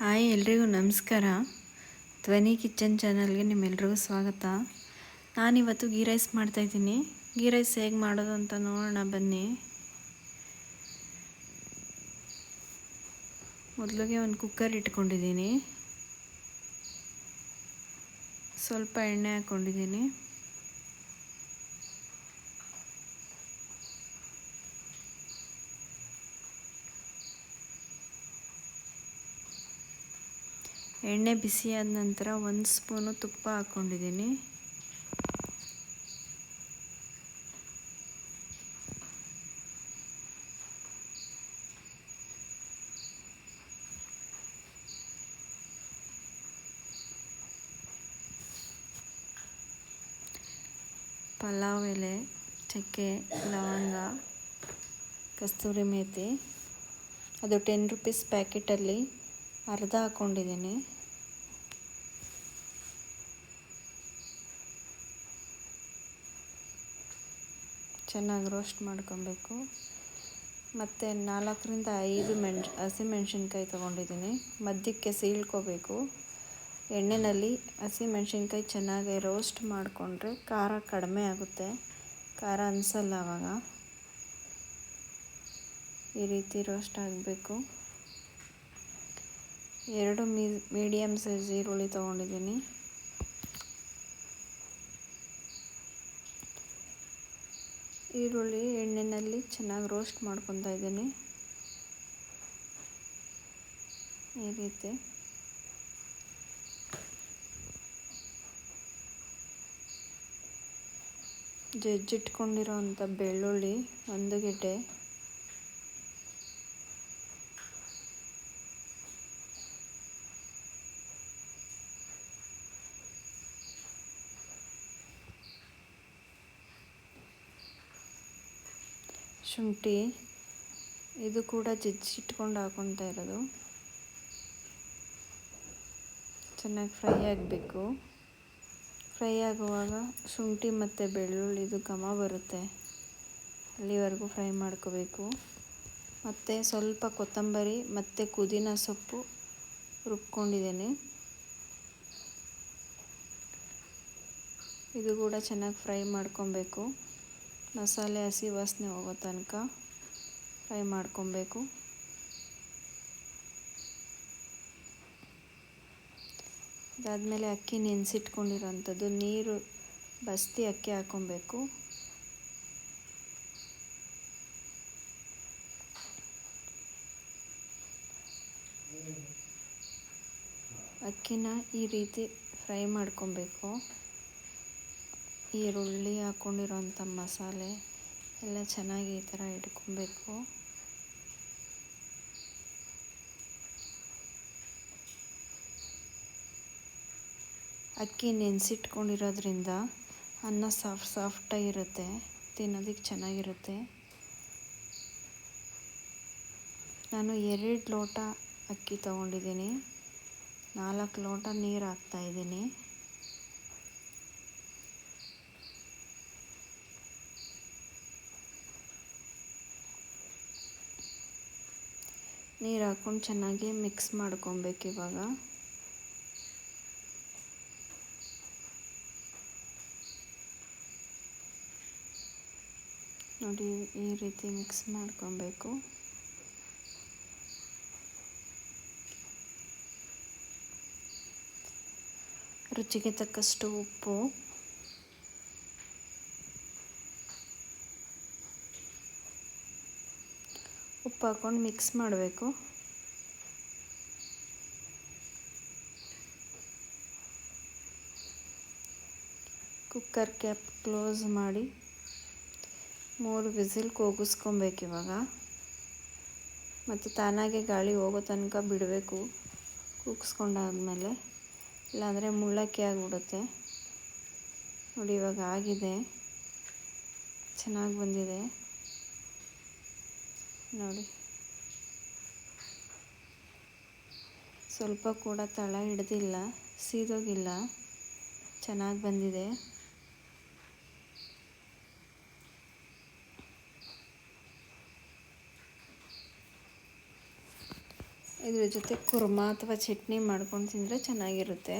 Hi ಎಲ್ರಿಗೂ ನಮಸ್ಕಾರ. ಧ್ವನಿ ಕಿಚನ್ ಚಾನಲ್ಗೆ ನಿಮ್ಮೆಲ್ರಿಗೂ ಸ್ವಾಗತ. ನಾನಿವತ್ತು ಗೀ ರೈಸ್ ಮಾಡ್ತಾಯಿದ್ದೀನಿ ಗೀ ರೈಸ್ ಹೇಗೆ ಮಾಡೋದು ಅಂತ ನೋಡೋಣ ಬನ್ನಿ. ಮೊದಲಿಗೆ ಒಂದು ಕುಕ್ಕರ್ ಇಟ್ಕೊಂಡಿದ್ದೀನಿ. ಸ್ವಲ್ಪ ಎಣ್ಣೆ ಹಾಕ್ಕೊಂಡಿದ್ದೀನಿ ಎಣ್ಣೆ ಬಿಸಿಯಾದ ನಂತರ ಒಂದು ಸ್ಪೂನು ತುಪ್ಪ ಹಾಕ್ಕೊಂಡಿದ್ದೀನಿ. ಪಲಾವ್ ಎಲೆ, ಚಕ್ಕೆ, ಲವಂಗ, ಕಸ್ತೂರಿ ಮೇಥಿ ಅದು ಟೆನ್ ರುಪೀಸ್ ಪ್ಯಾಕೆಟಲ್ಲಿ ಅರ್ಧ ಹಾಕ್ಕೊಂಡಿದ್ದೀನಿ ಚೆನ್ನಾಗಿ ರೋಸ್ಟ್ ಮಾಡ್ಕೊಬೇಕು. ಮತ್ತು ನಾಲ್ಕರಿಂದ ಐದು ಮೆಣ್ ಹಸಿಮೆಣ್ಸಿನ್ಕಾಯಿ ತೊಗೊಂಡಿದ್ದೀನಿ. ಮಧ್ಯಕ್ಕೆ ಸೀಳ್ಕೋಬೇಕು. ಎಣ್ಣೆಯಲ್ಲಿ ಹಸಿಮೆಣ್ಸಿನ್ಕಾಯಿ ಚೆನ್ನಾಗಿ ರೋಸ್ಟ್ ಮಾಡಿಕೊಂಡ್ರೆ ಖಾರ ಕಡಿಮೆ ಆಗುತ್ತೆ. ಖಾರ ಅನಿಸಲ್ಲ ಆವಾಗ ಈ ರೀತಿ ರೋಸ್ಟ್ ಆಗಬೇಕು. ಎರಡು ಮೀ ಮೀಡಿಯಮ್ ಸೈಜ್ ಈರುಳ್ಳಿ ತೊಗೊಂಡಿದ್ದೀನಿ. ಈರುಳ್ಳಿ ಎಣ್ಣೆಯಲ್ಲಿ ಚೆನ್ನಾಗಿ ರೋಸ್ಟ್ ಮಾಡ್ಕೊತಾ ಇದ್ದೀನಿ. ಈ ರೀತಿ. ಜಜ್ಜಿಟ್ಕೊಂಡಿರೋ ಅಂಥ ಬೆಳ್ಳುಳ್ಳಿ ಒಂದು ಗೆಡ್ಡೆ. ಶುಂಠಿ, ಇದು ಕೂಡ ಜಜ್ಜಿಟ್ಕೊಂಡು ಹಾಕೊತಾ ಇರೋದು. ಚೆನ್ನಾಗಿ ಫ್ರೈ ಆಗಬೇಕು. ಫ್ರೈ ಆಗುವಾಗ ಶುಂಠಿ ಮತ್ತು ಬೆಳ್ಳುಳ್ಳಿ, ಇದು ಘಮ ಬರುತ್ತೆ. ಅಲ್ಲಿವರೆಗೂ ಫ್ರೈ ಮಾಡ್ಕೋಬೇಕು. ಮತ್ತು ಸ್ವಲ್ಪ ಕೊತ್ತಂಬರಿ ಮತ್ತು ಕುದಿನ ಸೊಪ್ಪು ರುಬ್ಕೊಂಡಿದ್ದೇನೆ. ಇದು ಕೂಡ ಚೆನ್ನಾಗಿ ಫ್ರೈ ಮಾಡ್ಕೊಬೇಕು ಮಸಾಲೆ ಹಸಿ ವಾಸನೆ ಹೋಗೋ ತನಕ ಫ್ರೈ ಮಾಡ್ಕೊಬೇಕು. ಅದಾದಮೇಲೆ ಅಕ್ಕಿ ನೆನೆಸಿಟ್ಕೊಂಡಿರೋಂಥದ್ದು ನೀರು, ಬಸ್ತಿ ಅಕ್ಕಿ ಹಾಕ್ಕೊಬೇಕು ಅಕ್ಕಿನ ಈ ರೀತಿ ಫ್ರೈ ಮಾಡ್ಕೊಬೇಕು. ಈರುಳ್ಳಿ ಹಾಕ್ಕೊಂಡಿರೋಂಥ ಮಸಾಲೆ ಎಲ್ಲ ಚೆನ್ನಾಗಿ ಈ ಥರ ಇಟ್ಕೊಬೇಕು. ಅಕ್ಕಿ ನೆನೆಸಿಟ್ಕೊಂಡಿರೋದ್ರಿಂದ ಅನ್ನ ಸಾಫ್ಟ್ ಸಾಫ್ಟಾಗಿರುತ್ತೆ ತಿನ್ನೋದಕ್ಕೆ ಚೆನ್ನಾಗಿರುತ್ತೆ. ನಾನು ಎರಡು ಲೋಟ ಅಕ್ಕಿ ತೊಗೊಂಡಿದ್ದೀನಿ, ನಾಲ್ಕು ಲೋಟ ನೀರು ಹಾಕ್ತಾಯಿದ್ದೀನಿ ನೀರು ಹಾಕ್ಕೊಂಡು ಚೆನ್ನಾಗಿ ಮಿಕ್ಸ್ ಮಾಡ್ಕೊಬೇಕು ಇವಾಗ. ನೋಡಿ ಈ ರೀತಿ ಮಿಕ್ಸ್ ಮಾಡ್ಕೊಬೇಕು. ರುಚಿಗೆ ತಕ್ಕಷ್ಟು ಉಪ್ಪು. ಉಪ್ಪು ಹಾಕ್ಕೊಂಡು ಮಿಕ್ಸ್ ಮಾಡಬೇಕು. ಕುಕ್ಕರ್ ಕ್ಯಾಪ್ ಕ್ಲೋಸ್ ಮಾಡಿ ಮೂರು ವಿಸಿಲ್ ಕೂಗಿಸ್ಕೊಬೇಕು ಇವಾಗ. ಮತ್ತು ತಾನಾಗೆ ಗಾಳಿ ಹೋಗೋ ತನಕ ಬಿಡಬೇಕು ಕೂಗಿಸ್ಕೊಂಡಾದ್ಮೇಲೆ. ಇಲ್ಲಾಂದರೆ ಮುಳ್ಳಕ್ಕಿ ಆಗಿಬಿಡುತ್ತೆ. ನೋಡಿ ಇವಾಗ ಆಗಿದೆ. ಚೆನ್ನಾಗಿ ಬಂದಿದೆ. ನೋಡಿ. ಸ್ವಲ್ಪ ಕೂಡ ತಳ ಹಿಡ್ದಿಲ್ಲ, ಸೀದೋಗಿಲ್ಲ. ಚೆನ್ನಾಗಿ ಬಂದಿದೆ. ಇದ್ರ ಜೊತೆ ಕುರ್ಮಾ ಅಥವಾ ಚಟ್ನಿ ಮಾಡ್ಕೊಂಡು ತಿಂದರೆ ಚೆನ್ನಾಗಿರುತ್ತೆ.